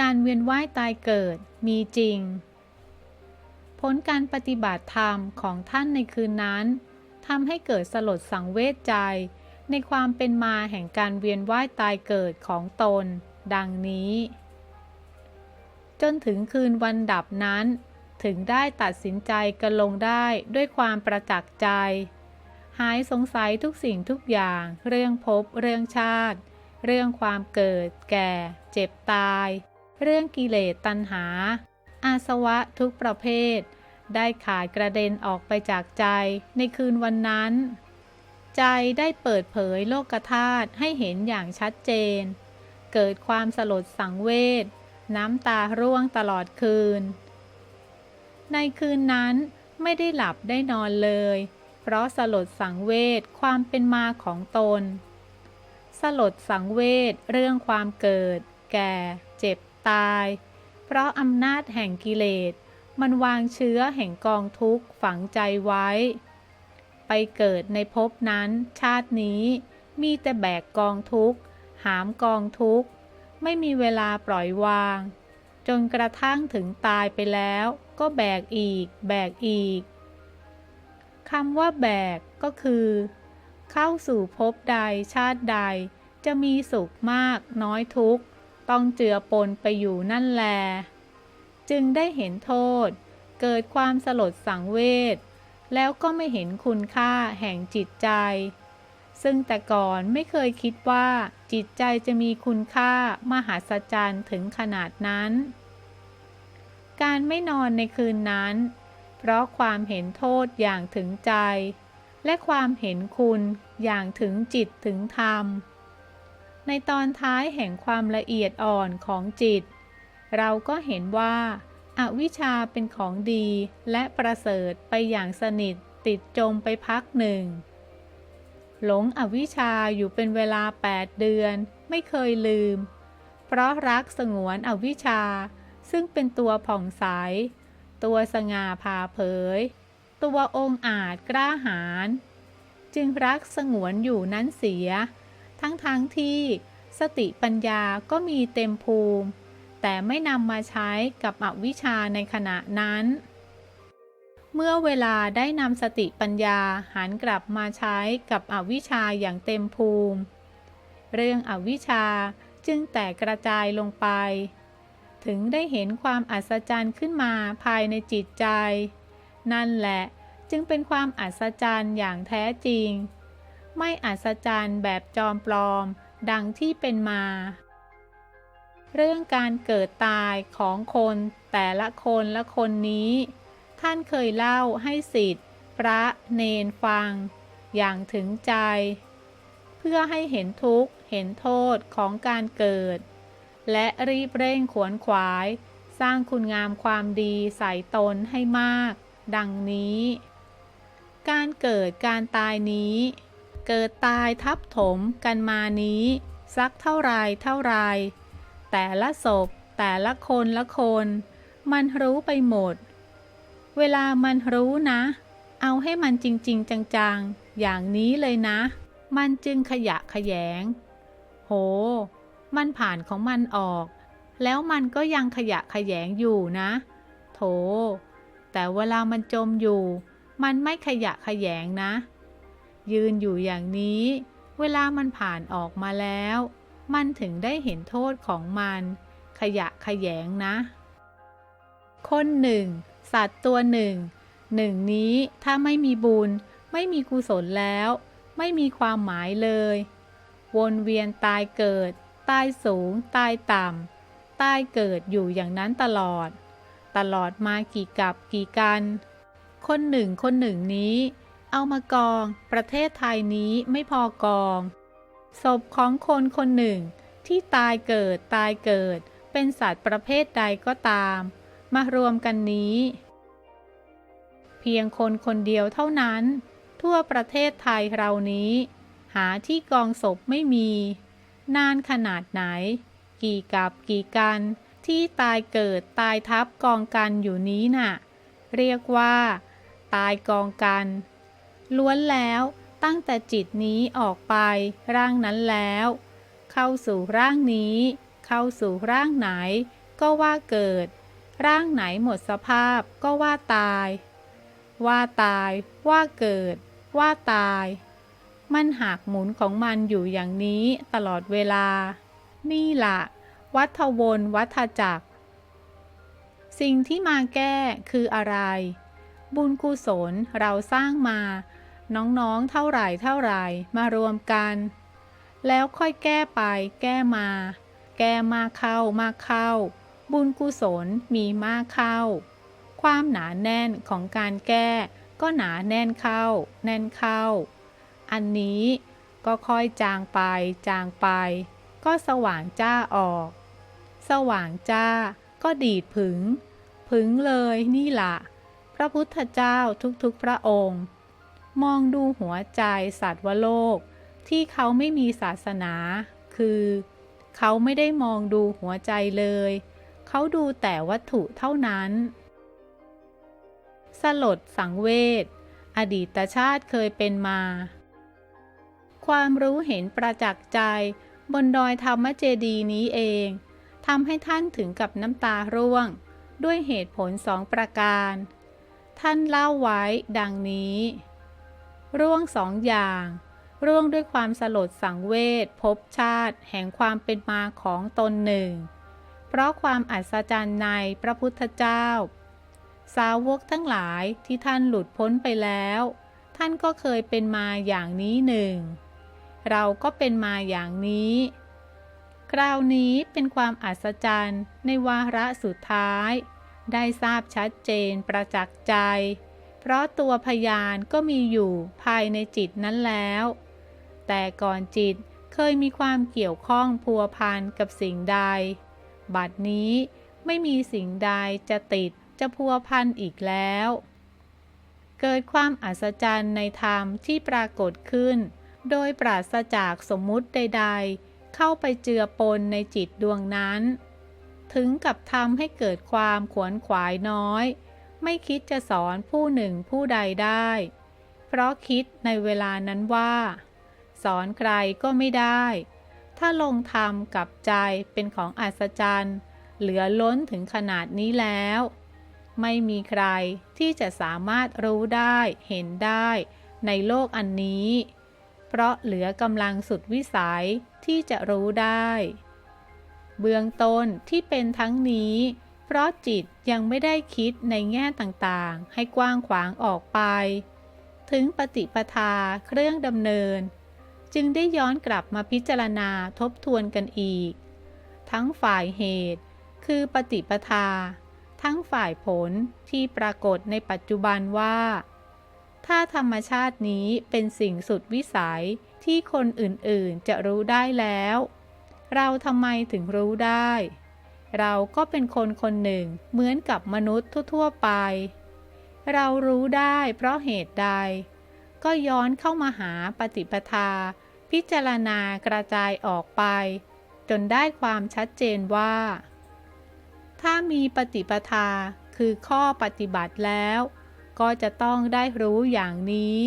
การเวียนว่ายตายเกิดมีจริง ผลการปฏิบัติธรรมของท่านในคืนนั้นทำให้เกิดสลดสังเวชใจ ในความเป็นมาแห่งการเวียนว่ายตายเกิดของตน ดังนี้ จนถึงคืนวันดับนั้น ถึงได้ตัดสินใจกันลงได้ด้วยความประจักษ์ใจ หายสงสัยทุกสิ่งทุกอย่าง เรื่องภพเรื่องชาติ เรื่องความเกิด แก่ เจ็บตาย เรื่องกิเลสตัณหา อาสวะทุกประเภท ได้ขาดกระเด็นออกไปจากใจในคืนวันนั้น ใจได้เปิดเผยโลกธาตุให้เห็นอย่างชัดเจน เกิดความสลดสังเวชน้ำตาร่วงตลอดคืน ในคืนนั้นไม่ได้หลับได้นอนเลย เพราะสลดสังเวชความเป็นมาของตน สลดสังเวชเรื่องความเกิด แก่ เจ็บ ตาย เพราะอำนาจแห่งกิเลส มันวางเชื้อแห่งกองทุกข์ฝังใจไว้ ไปเกิดในภพนั้นชาตินี้มีแต่แบกกองทุกข์ หามกองทุกข์ ไม่มีเวลาปล่อยวาง จนกระทั่งถึงตายไปแล้วก็แบกอีก แบกอีกคำว่าแบกก็คือ เข้าสู่ภพใดชาติใดจะมีสุขมากน้อยทุกข์ ต้องเจือปนไปอยู่นั่นแล จึงได้เห็นโทษ เกิดความสลดสังเวชแล้วก็ไม่เห็นคุณค่าแห่งจิตใจ ซึ่งแต่ก่อนไม่เคยคิดว่าจิตใจจะมีคุณค่ามหาศจรรย์ถึงขนาดนั้น การไม่นอนในคืนนั้น เพราะความเห็นโทษอย่างถึงใจ และความเห็นคุณอย่างถึงจิตถึงธรรม ในตอนท้ายแห่งความละเอียดอ่อนของจิต เราก็เห็นว่าอาวิชชาเป็นของดีและประเสริฐไปอย่างสนิทติดจมไปพักหนึ่ง หลงอวิชชาอยู่เป็นเวลา 8 เดือนไม่เคยลืม เพราะรักสงวนอวิชชา ซึ่งเป็นตัวผ่องใส ตัวสง่าผ่าเผย ตัวองค์อาจกล้าหาญจึงรักสงวนอยู่นั้นเสีย ทั้งๆทที่สติปัญญาก็มีเต็มภูมิ แต่ไม่นำมาใช้กับอวิชชาในขณะนั้น เมื่อเวลาได้นำสติปัญญาหันกลับมาใช้กับอวิชชาอย่างเต็มภูมิ เรื่องอวิชชาจึงแตกกระจายลงไป ถึงได้เห็นความอัศจรรย์ขึ้นมาภายในจิตใจ นั่นแหละจึงเป็นความอัศจรรย์อย่างแท้จริง ไม่อัศจรรย์แบบจอมปลอม ดังที่เป็นมา เรื่องการเกิดตายของคนแต่ละคนละคนนี้ ท่านเคยเล่าให้สิทธิ์ พระเนนฟัง อย่างถึงใจ เพื่อให้เห็นทุกข์เห็นโทษของการเกิด และรีบเร่งขวนขวาย สร้างคุณงามความดีใส่ตนให้มาก ดังนี้ การเกิดการตายนี้ เกิดตายทับถมกันมานี้ สักเท่าไรเท่าไร แต่ละศพแต่ละคนละคน มันรู้ไปหมด เวลามันรู้นะ เอาให้มันจริง ๆ จัง ๆ อย่างนี้เลยนะ มันจึงขยะขยง โห มันผ่านของมันออก แล้วมันก็ยังขยะขยงอยู่นะ โถ แต่เวลามันจมอยู่ มันไม่ขยะขยงนะ ยืนอยู่อย่างนี้ เวลามันผ่านออกมาแล้ว มันถึงได้เห็นโทษของมัน ขยะขยงนะ คนหนึ่ง สัตว์ตัวหนึ่ง หนึ่งนี้ถ้าไม่มีบุญ ไม่มีกุศลแล้ว ไม่มีความหมายเลย วนเวียนตายเกิด ตายสูง ตายต่ำ ตายเกิดอยู่อย่างนั้นตลอด ตลอดมากี่กับกี่กัน คนหนึ่งคนหนึ่งนี้ เอามากอง ประเทศไทยนี้ไม่พอกอง ศพของคนคนหนึ่ง ที่ตายเกิดตายเกิด เป็นสัตว์ประเภทใดก็ตาม มารวมกันนี้ เพียงคนคนเดียวเท่านั้น ทั่วประเทศไทยเรานี้ หาที่กองศพไม่มี นานขนาดไหน กี่กับกี่กันที่ตายเกิดตายทับกองกันอยู่นี้น่ะ เรียกว่า ตายกองกัน ล้วนแล้วตั้งแต่จิตนี้ออกไปร่างนั้นแล้ว เข้าสู่ร่างนี้ เข้าสู่ร่างไหน ก็ว่าเกิด ร่างไหนหมดสภาพก็ว่าตาย ว่าตาย ว่าเกิด ว่าตาย มันหักหมุนของมันอยู่อย่างนี้ตลอดเวลา นี่ล่ะวัฏวนวัฏจักร สิ่งที่มาแก้คืออะไร บุญกุศลเราสร้างมา น้องๆเท่าไหร่เท่าไหร่มารวมกัน แล้วค่อยแก้ไป แก้มา แก้มากเข้ามากเข้า บุญกุศลมีมากเข้า ความหนาแน่นของการแก้ก็หนาแน่นเข้า แน่นเข้า อันนี้ก็ค่อยจางไป จางไป ก็สว่างจ้าออก สว่างจ้าก็ดีดผึง ผึงเลยนี่ละ พระพุทธเจ้าทุกๆพระองค์ มองดูหัวใจสัตว์โลก ที่เขาไม่มีศาสนา คือ เขาไม่ได้มองดูหัวใจเลย เขาดูแต่วัตถุเท่านั้น สลดสังเวชอดีตชาติเคยเป็นมา ความรู้เห็นประจักษ์ใจ บนดอยธรรมเจดีนี้เองทำให้ท่านถึงกับน้ำตาร่วง ด้วยเหตุผลสองประการ ท่านเล่าไว้ดังนี้ ร่วงสองอย่าง ร่วงด้วยความสลดสังเวชพบชาติแห่งความเป็นมาของตนหนึ่ง เพราะความอัศจรรย์ในพระพุทธเจ้า สาวกทั้งหลายที่ท่านหลุดพ้นไปแล้ว ท่านก็เคยเป็นมาอย่างนี้หนึ่ง เราก็เป็นมาอย่างนี้ คราวนี้เป็นความอัศจรรย์ในวาระสุดท้าย ได้ทราบชัดเจนประจักษ์ใจ เพราะตัวพยานก็มีอยู่ภายในจิตนั้นแล้ว แต่ก่อนจิตเคยมีความเกี่ยวข้องพัวพันกับสิ่งใด บัดนี้ไม่มีสิ่งใดจะติดจะพัวพันอีกแล้ว เกิดความอัศจรรย์ในธรรมที่ปรากฏขึ้น โดยปราศจากสมมุติใด ๆ เข้าไปเจือปนในจิตดวงนั้น ถึงกับทำให้เกิดความขวนขวายน้อย ไม่คิดจะสอนผู้หนึ่งผู้ใดได้ เพราะคิดในเวลานั้นว่า สอนใครก็ไม่ได้ ถ้าลงธรรมกับใจเป็นของอัศจรรย์ เหลือล้นถึงขนาดนี้แล้ว ไม่มีใครที่จะสามารถรู้ได้เห็นได้ในโลกอันนี้ เพราะเหลือกำลังสุดวิสัยที่จะรู้ได้ เบื้องต้นที่เป็นทั้งนี้ เพราะจิตยังไม่ได้คิดในแง่ต่างๆ ให้กว้างขวางออกไป ถึงปฏิปทาเครื่องดำเนิน จึงได้ย้อนกลับมาพิจารณาทบทวนกันอีก ทั้งฝ่ายเหตุ คือปฏิปทา ทั้งฝ่ายผลที่ปรากฏในปัจจุบันว่า ถ้าธรรมชาตินี้เป็นสิ่งสุดวิสัยที่คนอื่นๆจะรู้ได้แล้ว เราทำไมถึงรู้ได้ เราก็เป็นคนคนหนึ่งเหมือนกับมนุษย์ทั่ว ๆ ไป เรารู้ได้เพราะเหตุใด ก็ย้อนเข้ามาหาปฏิปทา พิจารณากระจายออกไป จนได้ความชัดเจนว่า ถ้ามีปฏิปทาคือข้อปฏิบัติแล้ว ก็จะต้องได้รู้อย่างนี้